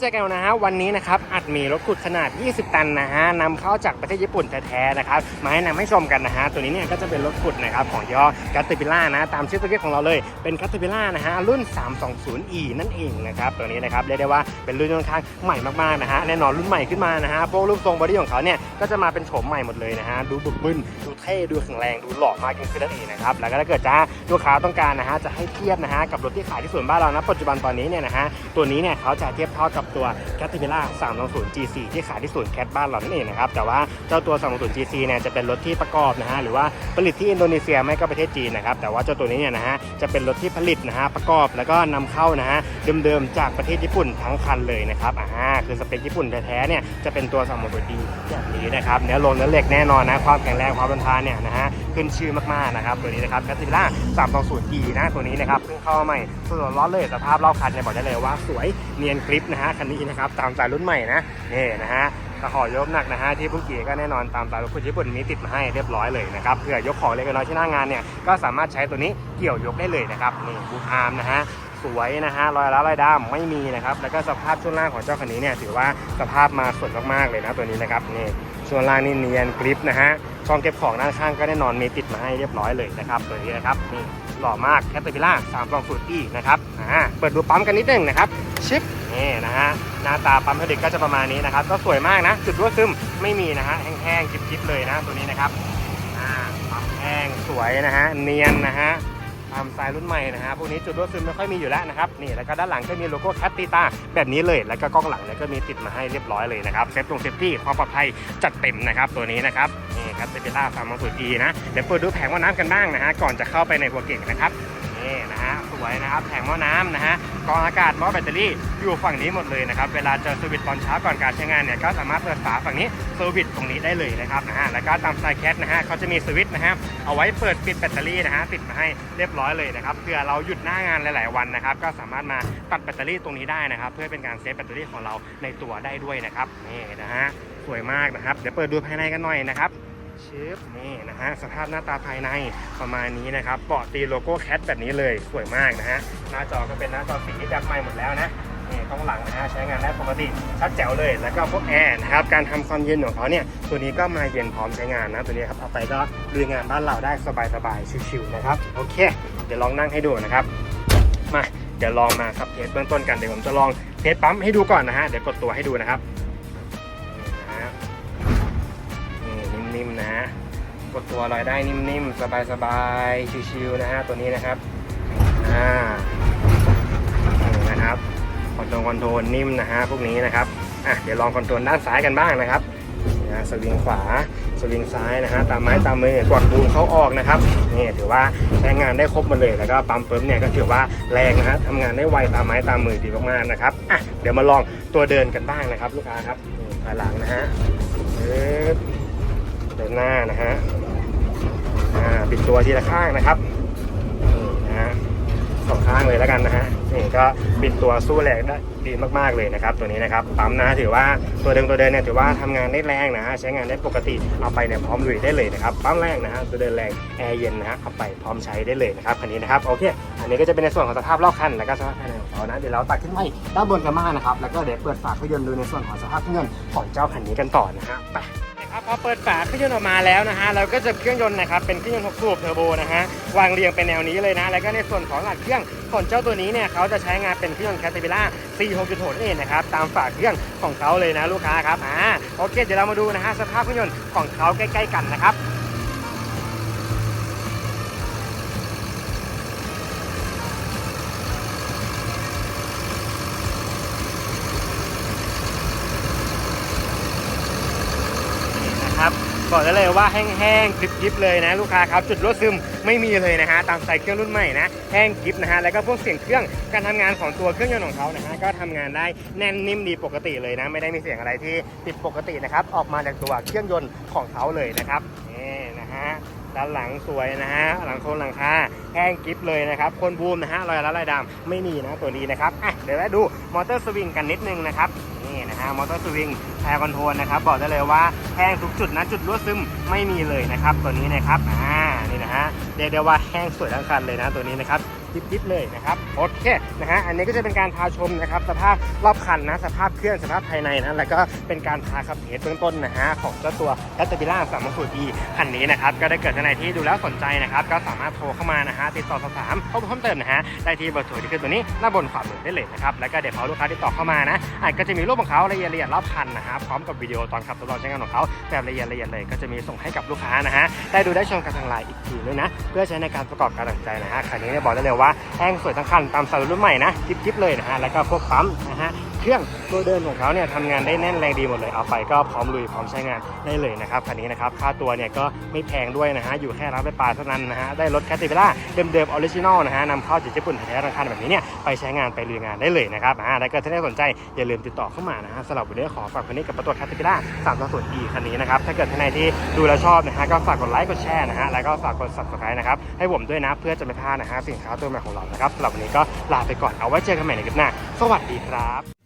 เจอกันนะฮะวันนี้นะครับอัดมีรถขุดขนาด 20 ตันนะฮะนำเข้าจากประเทศญี่ปุ่นแท้ๆนะครับมาให้นำให้ชมกันนะฮะตัวนี้เนี่ยก็จะเป็นรถขุดนะครับของย่อกัตติปิล่านะตามชื่อตัวเรียกของเราเลยเป็นกัตติปิล่านะฮะรุ่น 320e นั่นเองนะครับตัวนี้นะครับเรียกได้ว่าเป็นรุ่นค่อนข้างใหม่มากๆนะฮะแน่นอนรุ่นใหม่ขึ้นมานะฮะพวกรูปทรงบอดี้ของเขาเนี่ยก็จะมาเป็นโฉมใหม่หมดเลยนะฮะดูบึกบึนดูเท่ดูแข็งแรงดูหล่อมากยิ่งขึ้นนั่นเองนะครับแล้วก็ถ้าเกิดจ้าลูกค้าต้องการนะฮะจะให้เทียบนะฮะกับรถที่ขายที่ส่วนบ้านเรานะปัจจุบันตอนนี้เนี่ยนะฮะตัวนี้เนี่ยเขาจะเทียบเท่ากับตัว c a t e r p i l l a r 320 GC ที่ขายที่ศูนย์แคทบ้านเรานั่นเองนะครับแต่ว่าเจ้าตัว 320 GC เนี่ยจะเป็นรถที่ประกอบนะฮะหรือว่าผลิตที่อินโดนีเซียไม่ก็ประเทศจีนนะครับแต่ว่าเจ้าตัวนี้เนี่ยนะฮะจะเป็นรถที่ผลิตนะฮะประกอบแล้วก็นำเข้านะฮะเดิมๆจากประเทศญี่ปุ่นทั้งคันเลยนะครับอ่าคือสเปคญี่ปุ่นแท้ๆเนี่ยจะเป็นตัว320 D แบบนี้นะครับเนื้อลงเนื้อเหล็กแน่นอนนะความแข็งแรงความทนทานเนี่ยนะฮะ ขึ้นชื่อมากๆนะครับตัวนี้นะครับ c a t e r p i l l a 320 D นะตัวนี้นะครับเพิ่งเข้ามาใหม่สดๆร้อนเลยสภาพรอบคันเนี่ยบอกได้เลยว่าสวยเนียนกริปนะฮะคันนี้นะครับตามสายรุ่นใหม่นะนี่นะฮะตะขอยกหนักนะฮะที่พุ่งกีก็แน่นอนตามสายรถคุณญี่ปุ่นมีติดมาให้เรียบร้อยเลยนะครับเผื่อยกของเล็กน้อยที่หน้างานเนี่ยก็สามารถใช้ตัวนี้เกี่ยวยกได้เลยนะครับนี่บูทอาร์มนะฮะสวยนะฮะรอยร้าวรอยดำไม่มีนะครับแล้วก็สภาพช่วงล่างของเจ้าคันนี้เนี่ยถือว่าสภาพมาสวยมากๆเลยนะตัวนี้นะครับนี่ ช่วงล่างนี่เนียนกริปนะฮะช่องเก็บของด้านข้างก็แน่นอนมีติดมาให้เรียบร้อยเลยนะครับตัวนี้นะครับนี่หล่อมากแคตติพิล่า3 2 0 e นะครับอ่าเปิดดูปั๊มกันนิดนึงนะครับชิปนี่นะฮะหน้าตาปั๊มเทอร์ดิกก็จะประมาณนี้นะครับก็สวยมากนะ จุดรั่วซึมไม่มีนะฮะแห้งๆจิบๆเลยนะตัวนี้นะครับอ่าปั๊มแห้งสวยนะฮะเนียนนะฮะ ตามสไตล์รุ่นใหม่นะฮะพวกนี้จุดรั่วซึมไม่ค่อยมีอยู่แล้วนะครับนี่แล้วก็ด้านหลังก็มีโลโก้แคปติตาแบบนี้เลยแล้วก็กล้องหลังเนี่ยก็มีติดมาให้เรียบร้อยเลยนะครับเซฟตรงเซฟตี้ความปลอดภัยจัดเต็มนะครับตัวนี้นะครับนี่ครับเซฟติต้าสามสูตรดีนะเดี๋ยวเปิดดูแผงว่าน้ำกันบ้างนะฮะก่อนจะเข้าไปในหัวเก่งนะครับนี่นะฮะ วยนะครับแผงหม้อน้ำนะฮะกองอากาศหม้อแบตเตอรี่อยู่ฝั่งนี้หมดเลยนะครับเวลาเจอสวิตช์ตอนเช้าก่อนการใช้งานเนี่ยก็สามารถเปิดฝาฝั่งนี้สวิตช์ตรงนี้ได้เลยนะครับนะฮะแล้วก็ตามสายแคทนะฮะเขาจะมีสวิตช์นะฮะเอาไว้เปิดปิดแบตเตอรี่นะฮะติดมาให้เรียบร้อยเลยนะครับเผื่อเราหยุดหน้างานหลาย ๆ วันนะครับก็สามารถมาตัดแบตเตอรี่ตรงนี้ได้นะครับ เพื่อเป็นการเซฟแบตเตอรี่ของเราในตัวได้ด้วยนะครับนี่นะฮะสวยมากนะครับเดี๋ยวเปิดดูภายในกันหน่อยนะครับ ชิปนี่นะฮะสภาพหน้าตาภายในประมาณนี้นะครับเบาะตีโลโก้แคทแบบนี้เลยสวยมากนะฮะหน้าจอก็เป็นหน้าจอสีแบบใหม่หมดแล้วนะนี่ข้างหลังนะฮะใช้งานได้ปกติชัดแจ๋วเลยแล้วก็พวกแอร์นะครับการทำความเย็นของเขาเนี่ยตัวนี้ก็มาเย็นพร้อมใช้งานนะตัวนี้ครับเอาไปก็ลุยงานบ้านเราได้สบายๆชิวๆนะครับโอเค เดี๋ยวลองนั่งให้ดูนะครับมาเดี๋ยวลองมาครับเทสเบื้องต้นกันเดี๋ยวผมจะลองเทสปั๊มให้ดูก่อนนะฮะเดี๋ยวกดตัวให้ดูนะครับ นิ่มๆนะฮะกดตัวลอยได้นิ่มๆ สบายๆ ชิวๆนะฮะตัวนี้นะครับอ่านี่นะครับคอนโทรลคอนโทรลนิ่มนะฮะพวกนี้นะครับอะเดี๋ยวลองคอนโทรลด้านซ้ายกันบ้างนะครับนะสวิงขวาสวิงซ้ายนะฮะตามไม้ตามมือกดบูมเขาออกนะครับนี่ถือว่าใช้งานได้ครบหมดเลยแล้วก็ปั๊มเปิมเนี่ยก็ถือว่าแรงนะฮะทำงานได้ไวตามไม้ตามมือดีมากๆนะครับอะเดี๋ยวมาลองตัวเดินกันบ้างนะครับ ลูกค้าครับนี่ภายหลังนะฮะเดิน หน้านะฮะปิดตัวทีละข้างนะครับนะฮะสองข้างเลยแล้วกันนะฮะนี่ก็ปิดตัวสู้แรงได้ดีมากๆเลยนะครับ ตัวนี้นะครับปั๊มนะถือว่าตัวเดิมตัวเดินเนี่ยถือว่าทำงานได้แรงนะฮะใช้งานได้ปกติเอาไปเนี่ยพร้อมลุยได้เลยนะครับปั๊มแรงนะฮะตัวเดินแรงแอร์เย็นนะฮะเอาไปพร้อมใช้ได้เลยนะครับคันนี้นะครับโอเคอันนี้ก็จะเป็นในส่วนของสภาพรอบคันแล้วก็สภาพภายในของเขานะเดี๋ยวเราตัดขึ้นไปด้านบนกันบ้างนะครับแล้วก็เดี๋ยวเปิดฝาเครื่องยนต์ดูในส่วนของสภาพเครื่องยนต์ของเจ้าคันนี้กันต่อนะฮะไป ครับพอเปิดฝาเครื่องยนต์ออกมาแล้วนะฮะเราก็จะเครื่องยนต์นะครับเป็นเครื่องยนต์6สูบเทอร์โบนะฮะวางเรียงเป็นแนวนี้เลยนะ แล้วก็ในส่วนของหลักเครื่องส่วนเจ้าตัวนี้เนี่ยเขาจะใช้งานเป็นเครื่องยนต์แคตติบิล่า46.6นั่นเองนะครับตามฝาเครื่องของเขาเลยนะลูกค้าครับอ่าโอเคเดี๋ยวเรามาดูนะฮะสภาพเครื่องยนต์ของเขาใกล้ ๆ กันนะครับ นะครับบอกได้เลยว่าแห้งๆกริบๆเลยนะลูกค้าครับจุดรั่วซึมไม่มีเลยนะฮะตามสายเครื่องรุ่นใหม่นะแห้งกริบนะฮะแล้วก็พวกเสียงเครื่องการทำงานของตัวเครื่องยนต์ของเขานะฮะก็ทำงานได้แน่นนิ่มดีปกติเลยนะ ไม่ได้มีเสียงอะไรที่ผิดปกตินะครับออกมาจากตัวเครื่องยนต์ของเขาเลยนะครับนี่นะฮะ ด้านหลังสวยนะฮะหลังโคนหลังคาแห้งกริบเลยนะครับคนบูมนะฮะรอยละลายดำไม่มีนะตัวนี้นะครับอะเดี๋ยวไปดูมอเตอร์สวิงกันนิดนึงนะครับนี่นะฮะมอเตอร์สวิงแพร์คอนโทรลนะครับบอกได้เลยว่าแห้งทุกจุดนะจุดรั่วซึมไม่มีเลยนะครับตัวนี้นะครับอ่านี่นะฮะเรียกได้ว่าแห้งสวยทั้งคันเลยนะตัวนี้นะครับ จิ๊บๆเลยนะครับโอเคนะฮะอันนี้ก็จะเป็นการพาชมนะครับสภาพรอบคันนะสภาพเครื่องสภาพภายในนะแล้วก็เป็นการพาขับเทสเบื้องต้นนะฮะของเจ้าตัวแคตตาบิล่าสามสูตร E คันนี้นะครับก็ได้เกิดท่านไหนที่ดูแล้วสนใจนะครับก็สามารถโทรเข้ามานะฮะติดต่อสอบถามข้อมูลเพิ่มเติมนะฮะได้ที่เบอร์โทรที่ขึ้นตัวนี้หน้าบนขวามือได้เลยนะครับแล้วก็เดี๋ยวพอลูกค้าติดต่อเข้ามานะอาจก็จะมีรูปของเขาละเอียดละเอียดรอบคันนะฮะพร้อมกับวิดีโอตอนขับทดลองใช้งานของเขาแบบละเอียดละเอียดเลยก็จะมีส่งให้กับลูกค้านะฮะได้ดูได้ชมกันทางไลน์อีกทีด้วยนะ พื่อใช้ในการประกอบการตัดใจนะฮะคันนี้เนี่ยบอกได้เลยว่าแห้งสวยทั้งคันตามสไตล์รุ่นใหม่นะจิ๊บๆเลยนะฮะแล้วก็พวกปั๊มนะฮะเครื่องตัวเดินของเขาเนี่ยทำงานได้แน่นแรงดีหมดเลยเอาไปก็พร้อมลุยพร้อมใช้งานได้เลยนะครับคันนี้นะครับค่าตัวเนี่ยก็ไม่แพงด้วยนะฮะอยู่แค่รับไปปลาเท่านั้นนะฮะได้รถแคตติเวล่าเดิมๆออริจินอลนะฮะนำเข้าจากญี่ปุ่นแท้ราคาแบบนี้เนี่ยไปใช้งานไปลุยงานได้เลยนะครับอ่าแล้วก็ถ้าได้สนใจอย่าลืมติดต่อเข้ามานะฮะสำหรับวันนี้ขอฝากคันนี้กับประตูแคตติเวล่าสามส่วน E คันนี้นะครับถ้าเกิดท่านใดที่ดูแล้วชอบนะฮะก็ฝากกดไลค์กดแชร์นะฮะแล้วก็ฝากกด subscribe นะครับให้ผมด้วยนะเพื่อจะไม่พลาดนะฮะสินค้าตัวใหม่ของเรานะครับสำหรับวันนี้ก็ลาไปก่อนเอาไว้เจอกันใหม่ในคลิปหน้าสวัสดีครับ